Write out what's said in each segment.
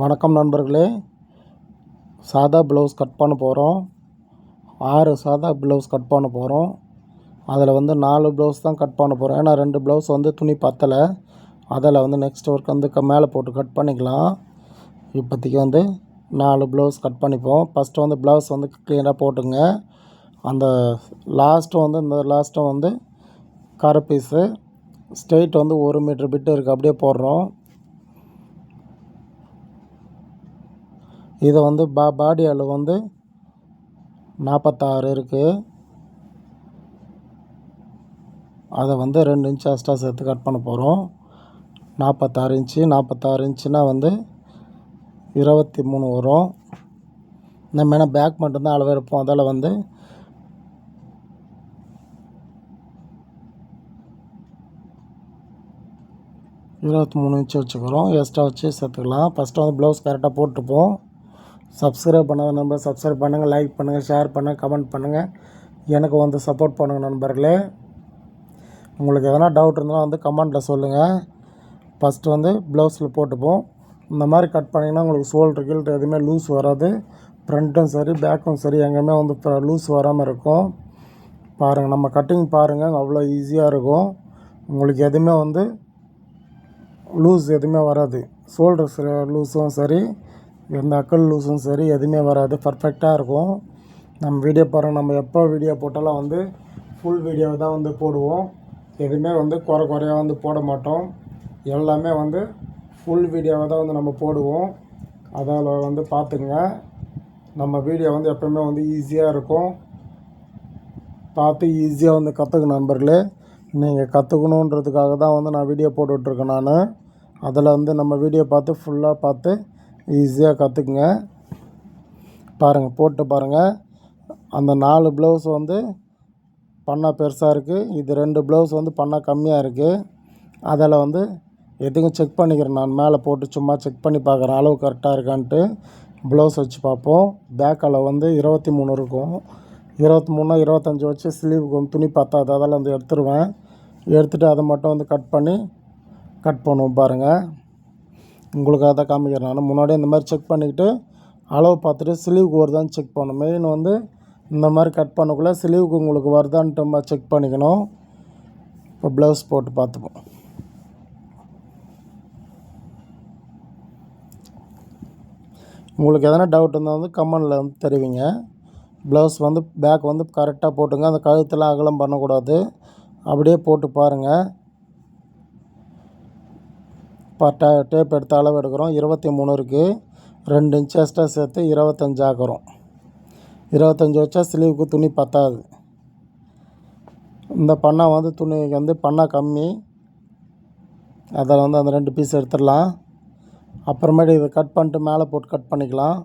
வணக்கம் நண்பர்களே. சாதா ப்ளவுஸ் கட் பண்ண போகிறோம் ஆறு சாதா ப்ளவுஸ் கட் பண்ண போகிறோம் அதில் வந்து நாலு ப்ளவுஸ் தான் கட் பண்ண போகிறோம் ஏன்னா ரெண்டு ப்ளவுஸ் வந்து துணி பத்தலை. அதில் வந்து நெக்ஸ்ட் ஒர்க் வந்து க மேலே போட்டு கட் பண்ணிக்கலாம். இப்போதைக்கு வந்து நாலு ப்ளவுஸ் கட் பண்ணிப்போம். ஃபஸ்ட்டு வந்து ப்ளவுஸ் வந்து க்ளீனாக போட்டுங்க. அந்த லாஸ்ட்டு வந்து இந்த லாஸ்ட்டும் வந்து கரை பீஸு ஸ்ட்ரெயிட் வந்து ஒரு மீட்ரு பிட்டு இருக்குது அப்படியே போடுறோம். இது வந்து பா பாடி அளவு வந்து நாற்பத்தாறு இருக்குது அதை வந்து ரெண்டு இன்ச்சு எக்ஸ்ட்ரா சேர்த்து கட் பண்ண போகிறோம் நாற்பத்தாறு இன்ச்சு நாற்பத்தாறு இன்ச்சுனா வந்து இருபத்தி மூணு வரும். நம்ம என்ன பேக் மட்டும்தான் அளவு எடுப்போம். அதில் வந்து இருபத்தி மூணு இன்ச்சு வச்சுக்கிறோம். எக்ஸ்ட்ரா வச்சு சேர்த்துக்கலாம். ஃபஸ்ட்டு வந்து ப்ளவுஸ் கரெக்டாக போட்டுப்போம். சப்ஸ்கிரைப் பண்ணாத நண்பர் சப்ஸ்கிரைப் பண்ணுங்கள் லைக் பண்ணுங்கள் ஷேர் பண்ணுங்கள் கமெண்ட் பண்ணுங்கள் எனக்கு வந்து சப்போர்ட் பண்ணுங்கள் நண்பர்களே. உங்களுக்கு எதனா டவுட் இருந்தாலும் வந்து கமெண்ட்டில் சொல்லுங்கள் ஃபஸ்ட்டு வந்து ப்ளவுஸில் போட்டுப்போம். இந்த மாதிரி கட் பண்ணிங்கன்னா உங்களுக்கு ஷோல்ட்ரு கீல்ட்ரு எதுவுமே லூஸ் வராது. ஃப்ரண்ட்டும் சரி பேக்கும் சரி எங்கேயுமே வந்து லூஸ் வராமல் இருக்கும். பாருங்கள் நம்ம கட்டிங் பாருங்கள் அவ்வளோ ஈஸியாக இருக்கும். உங்களுக்கு எதுவுமே வந்து லூஸ் எதுவுமே வராது. ஷோல்டர்ஸ் லூஸும் சரி. எந்த அக்கல் லூஸும் சரி எதுவுமே வராது. பர்ஃபெக்டாக இருக்கும். நம்ம வீடியோ பாருங்கள் நம்ம எப்போ வீடியோ போட்டாலும் வந்து ஃபுல் வீடியோ தான் வந்து போடுவோம். எதுவுமே வந்து குறை குறையாக வந்து போட மாட்டோம். எல்லாமே வந்து ஃபுல் வீடியோவை தான் வந்து நம்ம போடுவோம். அதில் வந்து பார்த்துங்க நம்ம வீடியோ வந்து எப்போவுமே வந்து ஈஸியாக இருக்கும். பார்த்து ஈஸியாக வந்து கற்றுக்கணும் நண்பர்களே. நீங்கள் கற்றுக்கணுன்றதுக்காக தான் வந்து நான் வீடியோ போட்டுட்ருக்கேன் நான். அதில் வந்து நம்ம வீடியோ பார்த்து ஃபுல்லாக பார்த்து ஈஸியாக கற்றுக்குங்க பாருங்கள் போட்டு பாருங்கள் அந்த நாலு ப்ளவுஸ் வந்து பண்ணா பெருசாக இருக்குது இது ரெண்டு ப்ளவுஸ் வந்து பண்ணா கம்மியாக இருக்குது அதில் வந்து எதுக்கும் செக் பண்ணிக்கிறேன். நான் மேலே போட்டு சும்மா செக் பண்ணி பார்க்குறேன் அளவு கரெக்டாக இருக்கான்ட்டு ப்ளவுஸ் வச்சு பார்ப்போம். பேக் அளவு வந்து இருபத்தி மூணு இருக்கும். இருபத்தி மூணு இருபத்தஞ்சி வச்சு ஸ்லீவுக்கு வந்து துணி பத்தாது அதெல்லாம் வந்து எடுத்துருவேன். எடுத்துகிட்டு அதை மட்டும் வந்து கட் பண்ணி கட் பண்ணுவோம் பாருங்கள் உங்களுக்காக தான் காமிக்கிறேன். நான் முன்னாடியே இந்த மாதிரி செக் பண்ணிக்கிட்டு அளவு பார்த்துட்டு சிலிவுக்கு வருதான்னு செக் பண்ணணும் மெயின் வந்து இந்த மாதிரி கட் பண்ணக்குள்ளே சிலிவுக்கு உங்களுக்கு வருதான்ட்டு செக் பண்ணிக்கணும். இப்போ ப்ளவுஸ் போட்டு பார்த்துப்போம். உங்களுக்கு எதனா டவுட் இருந்தால் வந்து கமெண்டில் வந்து தெரிவிங்க. ப்ளவுஸ் வந்து பேக் வந்து கரெக்டாக போட்டுங்க. அந்த கழுத்தில் அகலம் பண்ணக்கூடாது. அப்படியே போட்டு பாருங்கள் பட்டா டேப் எடுத்து அளவு எடுக்கிறோம். இருபத்தி மூணு இருக்குது ரெண்டு இன்ச் எக்ஸ்ட்ரா சேர்த்து இருபத்தஞ்சு ஆக்குறோம். இருபத்தஞ்சி வச்சா ஸ்லீவுக்கு துணி பத்தாது. இந்த பண்ணா வந்து துணி வந்து பண்ணா கம்மி. அதில் வந்து அந்த ரெண்டு பீஸ் எடுத்துடலாம். அப்புறமேட்டு இதை கட் பண்ணிட்டு மேலே போட்டு கட் பண்ணிக்கலாம்.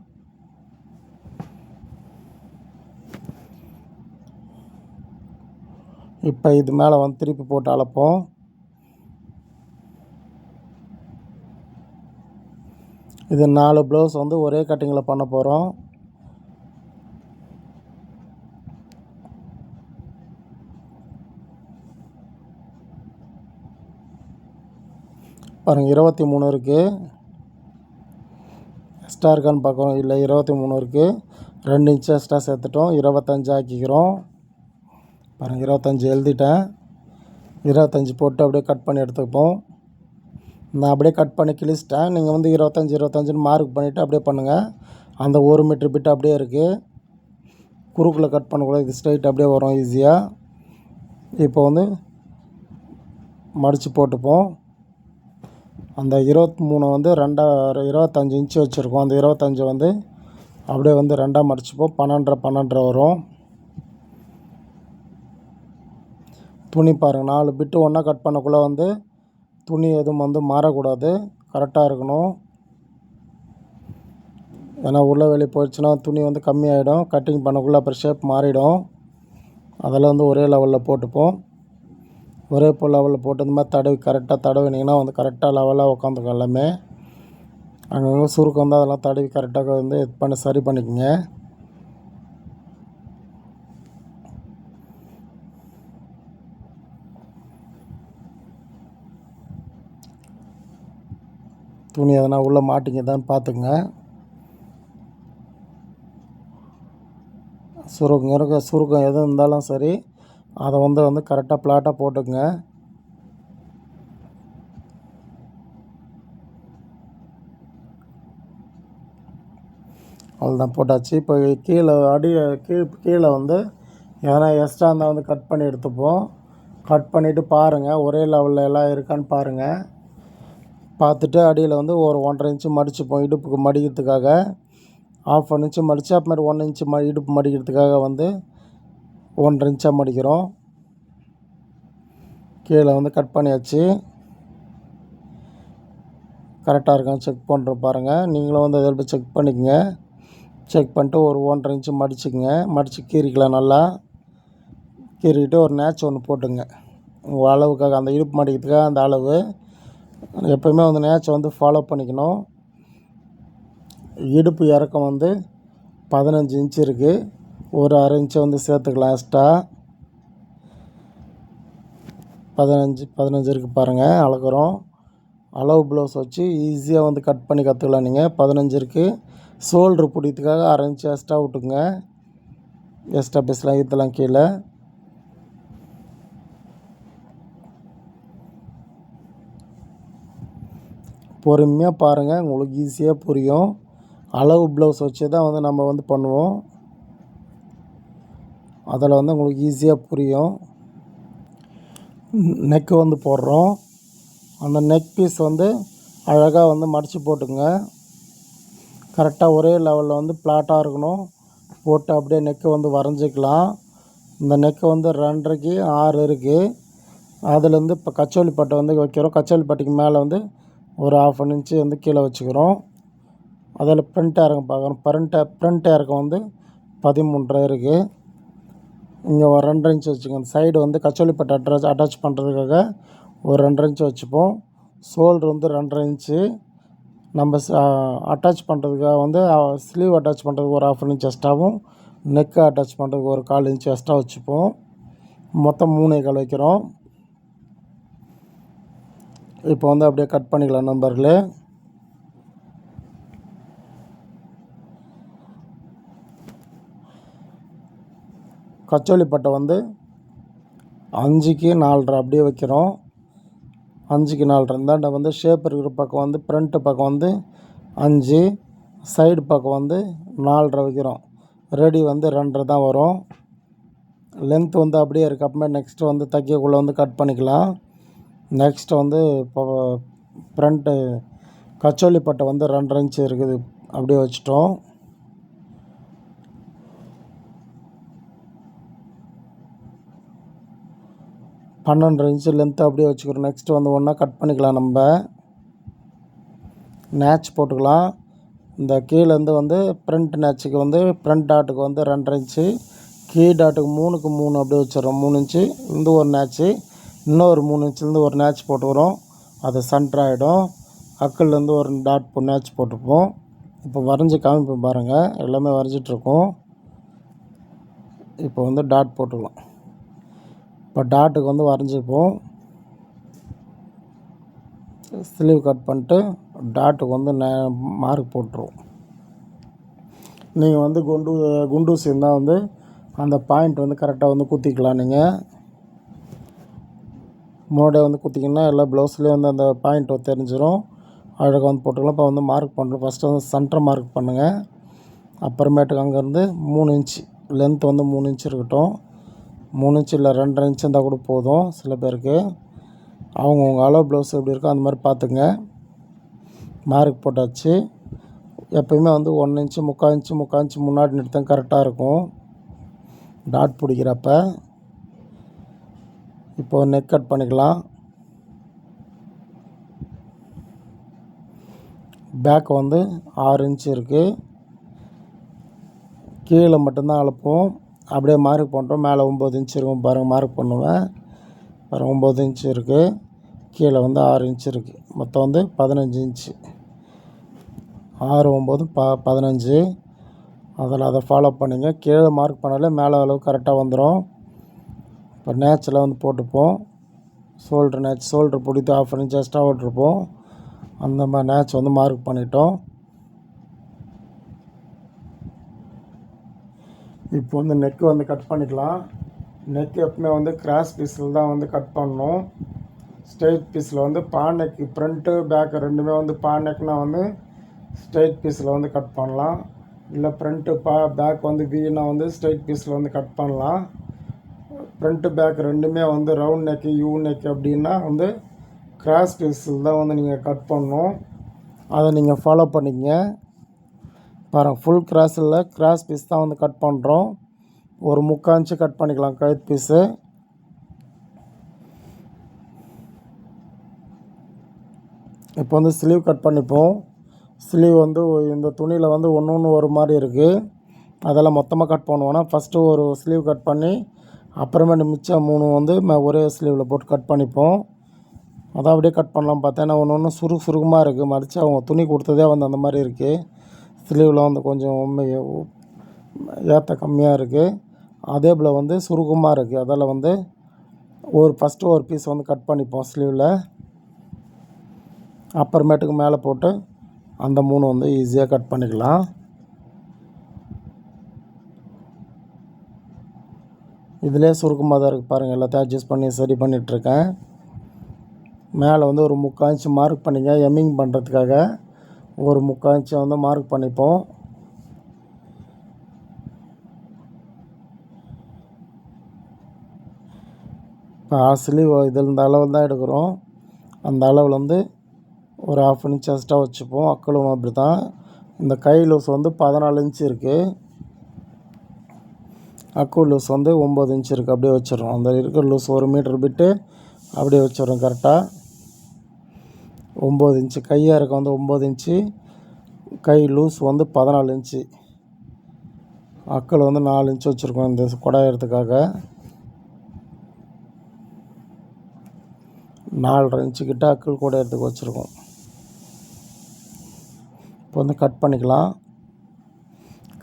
இப்போ இது மேலே வந்து திருப்பி போட்டு அளப்போம் இது நாலு ப்ளவுஸ் வந்து ஒரே கட்டிங்கில் பண்ண போகிறோம் பாருங்கள் இருபத்தி மூணு இருக்குது எக்ஸ்ட்ரா இருக்கான்னு பார்க்குறோம். இல்லை இருபத்தி மூணு இருக்குது ரெண்டு இன்ச்சு எக்ஸ்ட்ரா சேர்த்துட்டோம். இருபத்தஞ்சி ஆக்கிக்கிறோம். பாருங்கள் இருபத்தஞ்சி எழுதிட்டேன். இருபத்தஞ்சி போட்டு அப்படியே கட் பண்ணி எடுத்துப்போம். நான் அப்படியே கட் பண்ணி கிழிச்சிட்டேன். நீங்கள் வந்து இருபத்தஞ்சி இருபத்தஞ்சின்னு மார்க் பண்ணிவிட்டு அப்படியே பண்ணுங்கள் அந்த ஒரு மீட்ரு பிட்டு அப்படியே இருக்குது குறுக்கில் கட் பண்ணக்கூடாது. இது ஸ்ட்ரைட் அப்படியே வரும் ஈஸியாக இப்போ வந்து மடித்து போட்டுப்போம். அந்த இருபத்தி மூணு வந்து ரெண்டா இருபத்தஞ்சி இன்ச்சு வச்சுருக்கோம். அந்த இருபத்தஞ்சி வந்து அப்படியே வந்து ரெண்டாக மடிச்சுப்போம். பன்னெண்டரை பன்னெண்டரை வரும். துணி பாருங்கள் நாலு பிட்டு ஒன்றா கட் பண்ணக்குள்ளே வந்து துணி எதுவும் வந்து மாறக்கூடாது. கரெக்டாக இருக்கணும். ஏன்னா உள்ளே வெளியே போயிடுச்சுன்னா துணி வந்து கம்மியாகிடும் கட்டிங் பண்ணக்குள்ளே அப்புறம் ஷேப் மாறிடும். அதெல்லாம் வந்து ஒரே லெவலில் போட்டுப்போம். ஒரே இப்போ லெவலில் போட்டு இந்த மாதிரி தடவி கரெக்டாக தடவினீங்கன்னா வந்து கரெக்டாக லெவலாக உட்காந்துக்கும் எல்லாமே. அங்கங்கே சுருக்கம் வந்து அதெல்லாம் தடவி கரெக்டாக வந்து இது பண்ணி சரி பண்ணிக்கோங்க. துணி எதனா உள்ளே மாட்டிங்கதான்னு பார்த்துங்க சுருக்கம் இருக்க சுருக்கம் எது இருந்தாலும் சரி அதை வந்து வந்து கரெக்டாக பிளாட்டாக போட்டுக்குங்க. அவ்வளோதான் போட்டாச்சு. இப்போ கீழே அடி கீழ் கீழே வந்து எதனா எக்ஸ்ட்ரா இருந்தால் வந்து கட் பண்ணி எடுத்துப்போம். கட் பண்ணிவிட்டு பாருங்கள் ஒரே லெவலில் எல்லாம் இருக்கான்னு பாருங்கள் பார்த்துட்டு அடியில் வந்து ஒரு ஒன்றரை இன்ச்சு மடிச்சுப்போம் இடுப்புக்கு மடிக்கிறதுக்காக ஆஃப் ஒன் இன்ச்சு மடித்து அப்புறமேட்டு ஒன் இன்ச்சு ம இடுப்பு மடிக்கிறதுக்காக வந்து ஒன்றரை இன்ச்சாக மடிக்கிறோம். கீழே வந்து கட் பண்ணியாச்சு. கரெக்டாக இருக்கான்னு செக் பண்ணுற பாருங்கள் நீங்களும் வந்து அதில் போய் செக் பண்ணிக்கங்க. செக் பண்ணிட்டு ஒரு ஒன்றரை இன்ச்சு மடிச்சுக்கங்க. மடித்து கீறிக்கலாம் நல்லா. கீறிக்கிட்டு ஒரு நேச் ஒன்று போட்டுங்க. உங்கள் அளவுக்காக அந்த இடுப்பு மடிக்கிறதுக்காக அந்த அளவு. எப்போயுமே வந்து நேச்சை வந்து ஃபாலோ பண்ணிக்கணும். இடுப்பு இறக்கம் வந்து பதினஞ்சு இன்ச்சு இருக்குது ஒரு அரை இன்ச்சை வந்து சேர்த்துக்கலாம் எக்ஸ்ட்ரா பதினஞ்சு பதினஞ்சு இருக்குது பாருங்கள் அளக்குறோம். அளவு ப்ளவுஸ் வச்சு ஈஸியாக வந்து கட் பண்ணி கற்றுக்கலாம் நீங்கள் பதினஞ்சு இருக்குது ஷோல்ட்ரு பிடிக்கிறதுக்காக அரை இன்ச்சு எக்ஸ்ட்ரா விட்டுங்க எக்ஸ்ட்ரா பீஸ்லாம் ஈத்தலாம் கீழே. பொறுமையாக பாருங்கள் உங்களுக்கு ஈஸியாக புரியும். அளவு ப்ளவுஸ் வச்சு தான் வந்து நம்ம வந்து பண்ணுவோம். அதில் வந்து உங்களுக்கு ஈஸியாக புரியும். நெக்கு வந்து போடுறோம். அந்த நெக் பீஸ் வந்து அழகாக வந்து மடித்து போட்டுங்க கரெக்டாக ஒரே லெவலில் வந்து ஃப்ளாட்டாக இருக்கணும். போட்டு அப்படியே நெக்கை வந்து வரைஞ்சிக்கலாம். இந்த நெக்கு வந்து ரெண்டரைக்கு ஆறு இருக்குது அதுலேருந்து இப்போ கச்சோலி பட்டை வந்து வைக்கிறோம். கச்சோலி பட்டைக்கு மேலே வந்து ஒரு ஆஃப் அன் இன்ச்சு வந்து கீழே வச்சுக்கிறோம். அதில் ஃப்ரண்ட் இறக்கம் பார்க்குறோம் ஃப்ரண்ட் ஃப்ரண்ட் இறக்கம் வந்து பதிமூன்றரை இருக்குது இங்கே ஒரு ரெண்டரை இன்ச்சு வச்சுக்கோங்க. சைடு வந்து கச்சோலிப்பட்டு அட்ராச் அட்டாச் அட்டாச் பண்ணுறதுக்காக ஒரு ரெண்டரை இன்ச்சு வச்சுப்போம். ஷோல்டர் வந்து ரெண்டரை இன்ச்சு நம்ம அட்டாச் பண்ணுறதுக்காக வந்து ஸ்லீவ் அட்டாச் பண்ணுறதுக்கு ஒரு ஆஃப் இன்ச் எக்ஸ்ட்ராவும் நெக்கு அட்டாச் பண்ணுறதுக்கு ஒரு கால் இன்ச் எக்ஸ்ட்ரா வச்சுப்போம். மொத்தம் மூணே கால் வைக்கிறோம். இப்போ வந்து அப்படியே கட் பண்ணிக்கலாம் நண்பர்களே. கச்சோலி பட்டை வந்து அஞ்சுக்கு நாலரை அப்படியே வைக்கிறோம். அஞ்சுக்கு நாலரை. இருந்தால் வந்து ஷேப் இருக்கிற பக்கம் வந்து ஃப்ரண்ட்டு பக்கம் வந்து அஞ்சு சைடு பக்கம் வந்து நாலரை வைக்கிறோம். ரெடி வந்து ரெண்டரை தான் வரும். லென்த் வந்து அப்படியே இருக்குது அப்புறமே நெக்ஸ்ட்டு வந்து தைக்கக்குள்ளே வந்து கட் பண்ணிக்கலாம். நெக்ஸ்ட்டு வந்து இப்போ ஃப்ரண்ட்டு கச்சோலிப்பட்டை வந்து ரெண்டரை இன்ச்சு இருக்குது. அப்படியே வச்சிட்டோம். பன்னெண்டு இன்ச்சு லென்த்து அப்படியே வச்சுக்கிறோம். நெக்ஸ்ட்டு வந்து ஒன்றா கட் பண்ணிக்கலாம் நம்ம. நேச் போட்டுக்கலாம். இந்த கீழேருந்து வந்து ப்ரிண்ட் நேச்சுக்கு வந்து ப்ரிண்ட் டாட்டுக்கு வந்து ரெண்டரை இன்ச்சு கீ டாட்டுக்கு மூணுக்கு மூணு அப்படியே வச்சிடறோம். மூணு இன்ச்சு இந்த ஒரு நேச்சு இன்னொரு மூணு இன்ச்சுலேருந்து ஒரு நேச் வரும். அது சென்டர் ஆகிடும் அக்கல்லேருந்து ஒரு டாட் போ நேச் போட்டுப்போம். இப்போ வரைஞ்சி காமிப்போம் பாருங்கள் எல்லாமே வரைஞ்சிட்ருக்கோம் இப்போ வந்து டாட் போட்டுக்கலாம். இப்போ டாட்டுக்கு வந்து வரைஞ்சிப்போம். ஸ்லீவ் கட் பண்ணிட்டு டாட்டுக்கு வந்து நே மார்க் போட்டுருவோம். நீங்கள் வந்து குண்டு குண்டூசி இருந்தால் வந்து அந்த பாயிண்ட் வந்து கரெக்டாக வந்து குத்திக்கலாம் நீங்கள் முன்னாடி வந்து குத்திங்கன்னா எல்லா ப்ளவுஸ்லேயும் வந்து அந்த பாயிண்ட் தெரிஞ்சிடும் அழகாக வந்து போட்டுக்கலாம் இப்போ வந்து மார்க் பண்ணுறோம் ஃபஸ்ட்டு வந்து சென்டர் மார்க் பண்ணுங்கள் அப்புறமேட்டுக்கு அங்கேருந்து மூணு இன்ச்சு லென்த் வந்து மூணு இன்ச் இருக்கட்டும். மூணு இன்ச்சு இல்லை ரெண்டரை இன்ச்சு இருந்தால் கூட போதும் சில பேருக்கு. அவங்கவுங்க அளவு ப்ளவுஸ் எப்படி இருக்கோ அந்த மாதிரி பார்த்துங்க மார்க் போட்டாச்சு. எப்போயுமே வந்து ஒன்று இன்ச்சு முக்கால் இன்ச்சு முக்கால் இன்ச்சு முன்னாடி நிறுத்தம் கரெக்டாக இருக்கும். டாட் பிடிக்கிறப்ப. இப்போ நெக் கட் பண்ணிக்கலாம். பேக் வந்து ஆறு இன்ச் இருக்குது கீழே மட்டும்தான் அழுப்போம் அப்படியே மார்க் பண்ணுறோம் மேலே ஒம்பது இன்ச் இருக்கும். பாருங்கள் மார்க் பண்ணுவேன் பாருங்கள் ஒம்பது இன்ச் இருக்குது கீழே வந்து ஆறு இன்ச் இருக்குது மொத்தம் வந்து பதினஞ்சு இன்ச்சு ஆறு ஒம்பது ப பதினஞ்சு. அதில் அதை ஃபாலோ பண்ணுங்கள் கீழே மார்க் பண்ணாலே மேலே அளவு கரெக்டாக வந்துடும் இப்போ நேச்சில் வந்து போட்டுப்போம். ஷோல்ட்ரு நேச் ஷோல்ட்ரு பிடித்து ஆஃப் இன்ச் எக்ஸ்ட்ரா விட்ருப்போம் அந்த மாதிரி நேச் வந்து மார்க் பண்ணிட்டோம். இப்போ வந்து நெக்கு வந்து கட் பண்ணிக்கலாம். நெக் எப்பவுமே வந்து கிராஸ் பீஸில் தான் வந்து கட் பண்ணணும். ஸ்ட்ரெயிட் பீஸில் வந்து பா நெக் ஃப்ரண்ட்டு பேக்கு ரெண்டுமே வந்து பா நெக்னால் வந்து ஸ்ட்ரெயிட் பீஸில் வந்து கட் பண்ணலாம். இல்லை ஃப்ரண்ட்டு பா பேக் வந்து வீனா வந்து ஸ்ட்ரெயிட் பீஸில் வந்து கட் பண்ணலாம். ஃப்ரண்ட்டு பேக் ரெண்டுமே வந்து ரவுண்ட் நெக்கு யூ நெக் அப்படின்னா வந்து கிராஸ் பீஸில் தான் வந்து நீங்கள் கட் பண்ணணும். அதை நீங்கள் ஃபாலோ பண்ணிக்கங்க. பாருங்கள் ஃபுல் கிராஸ் இல்லை கிராஸ் பீஸ் தான் வந்து கட் பண்ணுறோம் ஒரு முக்காஞ்சு கட் பண்ணிக்கலாம் கைத் பீஸு இப்போ வந்து ஸ்லீவ் கட் பண்ணிப்போம். ஸ்லீவ் வந்து இந்த துணியில் வந்து ஒன்று ஒன்று ஒரு மாதிரி இருக்குது அதெல்லாம் மொத்தமாக கட் பண்ணுவோன்னா ஃபஸ்ட்டு ஒரு ஸ்லீவ் கட் பண்ணி அப்புறமேட்டு மிச்சம் மூணு வந்து ஒரே ஸ்லீவில் போட்டு கட் பண்ணிப்போம். அதான் அப்படியே கட் பண்ணலாம் பார்த்தேன்னா ஒன்று ஒன்று சுருக்கு சுருக்கமாக இருக்குது மடித்து அவங்க துணி கொடுத்ததே வந்து அந்த மாதிரி இருக்குது ஸ்லீவில் வந்து கொஞ்சம் ஏற்ற கம்மியாக இருக்குது அதே போல் வந்து சுருக்கமாக இருக்குது அதில் வந்து ஒரு ஃபஸ்ட்டு ஒரு பீஸ் வந்து கட் பண்ணிப்போம் ஸ்லீவில் அப்புறமேட்டுக்கு மேலே போட்டு அந்த மூணு வந்து ஈஸியாக கட் பண்ணிக்கலாம். இதிலே சுருக்கமாக தான் இருக்குது பாருங்கள். எல்லாத்தையும் அட்ஜஸ்ட் பண்ணி சரி பண்ணிகிட்ருக்கேன். மேலே வந்து ஒரு முக்காஞ்சி மார்க் பண்ணிங்க. எம்மிங் பண்ணுறதுக்காக ஒரு முக்காஞ்சி வந்து மார்க் பண்ணிப்போம். இப்போ ஆசிலி இதில் இந்த அளவு தான் எடுக்கிறோம். அந்த அளவில் வந்து ஒரு ஆஃப் இன்ச் எக்ஸ்ட்ரா வச்சுப்போம். அக்களும் அப்படி தான் இந்த கை லூஸ் வந்து பதினாலு இன்ச் இருக்குது அக்கு லூஸ் வந்து ஒம்பது இன்ச் இருக்குது அப்படியே வச்சிடறோம். அந்த இருக்கிற லூஸ் ஒரு மீட்டர் விட்டு அப்படியே வச்சிடறோம் கரெக்டாக ஒம்பது இன்ச்சு கையாக இருக்க வந்து ஒம்பது இன்ச்சு கை லூஸ் வந்து பதினாலு இன்ச்சு அக்கள் வந்து நாலு இன்ச்சு வச்சுருக்கோம் இந்த குடாயறதுக்காக. நாலரை இன்ச்சு கிட்ட அக்கள் குடையறதுக்கு வச்சுருக்கோம். இப்போ வந்து கட் பண்ணிக்கலாம்.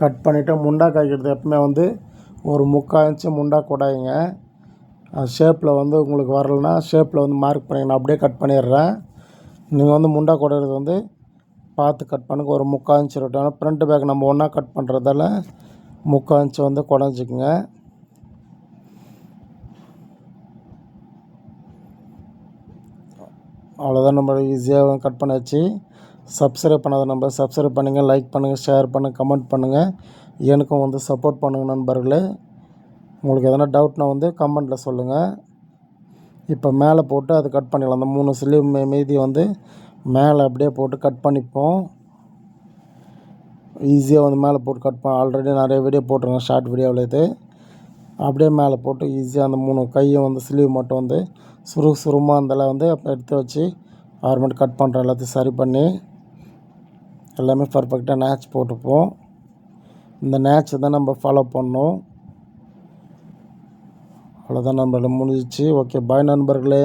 கட் பண்ணிவிட்டு முண்டா காய்க்கிறது எப்பவுமே வந்து ஒரு முக்கால் இன்ச்சு முண்டா குடாயிங்க ஷேப்பில் வந்து உங்களுக்கு வரலனா ஷேப்பில் வந்து மார்க் பண்ணி நான் அப்படியே கட் பண்ணிடுறேன். நீங்கள் வந்து முண்டா கொடையிறது வந்து பார்த்து கட் பண்ணுங்க. ஒரு முக்கால் இன்ச்சு இருக்கட்டும் ஆனால் ஃப்ரண்ட் பேக் நம்ம ஒன்றா கட் பண்ணுறதால முக்கால் இன்ச்சு வந்து குடஞ்சிக்குங்க. அவ்வளோதான் நம்ம ஈஸியாக கட் பண்ணியாச்சு சப்ஸ்கிரைப் பண்ணாத நம்ம சப்ஸ்கிரைப் பண்ணுங்கள் லைக் பண்ணுங்கள் ஷேர் பண்ணுங்கள் கமெண்ட் பண்ணுங்கள் எனக்கும் வந்து சப்போர்ட் பண்ணுங்கள் நண்பர்களே. உங்களுக்கு எதனா டவுட்னா வந்து கமெண்ட்டில் சொல்லுங்கள் இப்போ மேலே போட்டு அது கட் பண்ணிடலாம். அந்த மூணு ஸ்லீவ் மே மீதி வந்து மேலே அப்படியே போட்டு கட் பண்ணிப்போம். ஈஸியாக வந்து மேலே போட்டு கட் பண்ண ஆல்ரெடி நிறைய வீடியோ போட்டிருக்கேன் ஷார்ட் வீடியோவில் இது. அப்படியே மேலே போட்டு ஈஸியாக அந்த மூணு கையும் வந்து ஸ்லீவ் மட்டும் வந்து சுரு சுருமாக அந்தல வந்து அப்போ எடுத்து வச்சு ஆர்மெண்ட் கட் பண்ணுறேன் எல்லாத்தையும் சரி பண்ணி எல்லாமே பர்ஃபெக்டாக நேச் போட்டுப்போம். இந்த நேச்சை தான் நம்ம ஃபாலோ பண்ணோம் அவ்வளோதான் நம்மளால் முடிஞ்சிச்சு. ஓகே பாய் நண்பர்களே.